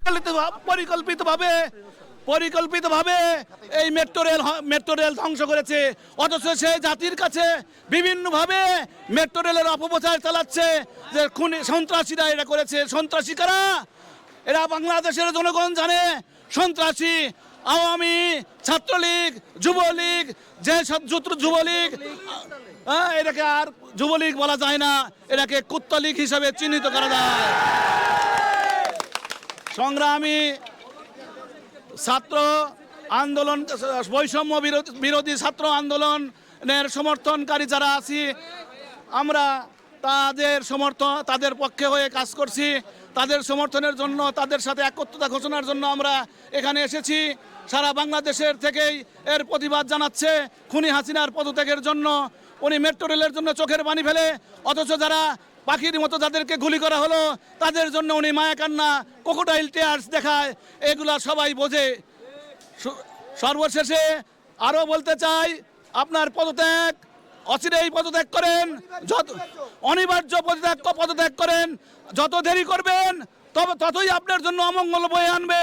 পরিকল্পিত পরিকল্পিতভাবে পরিকল্পিতভাবে এই মেট্রো রেল মেট্রো রেল ধ্বংস করেছে। অথচ সে জাতির কাছে বিভিন্নভাবে মেট্রো রেলের অপপ্রচার চালাচ্ছে যে খুনি সন্ত্রাসীরা এটা করেছে। সন্ত্রাসী কারা? এরা বাংলাদেশের জনগণ জানে। সন্ত্রাসী আওয়ামী ছাত্রলীগ যুবলীগ যে যুবলীগ হ্যাঁ, এটাকে আর যুবলীগ বলা যায় না। এটাকে কুত্তলীগ হিসাবে চিহ্নিত করা যায়। সংগ্রামী ছাত্র আন্দোলন, বৈষম্য বিরোধী- ছাত্র আন্দোলনের সমর্থনকারী যারা আছি, আমরা তাদের সমর্থন তাদের পক্ষে হয়ে কাজ করছি। তাদের সমর্থনের জন্য, তাদের সাথে একত্রতা ঘোষণার জন্য আমরা এখানে এসেছি। সারা বাংলাদেশের থেকেই এর প্রতিবাদ জানাচ্ছে খুনি হাসিনার পদত্যাগের জন্য। উনি মেট্রো রেলের জন্য চোখের পানি ফেলে, অথচ যারা পাখির মতো যাদেরকে গুলি করা হলো, তাদের জন্য উনি মায়া কান্না কোকোটাইল টেয়ার্স দেখায়, এগুলা সবাই বোঝে। সর্বশেষে আরও বলতে চাই, আপনার পদত্যাগ, অচিরেই পদত্যাগ করেন, যত, অনিবার্য পদত্যাগ পদত্যাগ করেন, যত দেরি করবেন, তবে ততই আপনার জন্য অমঙ্গল বয়ে আনবে।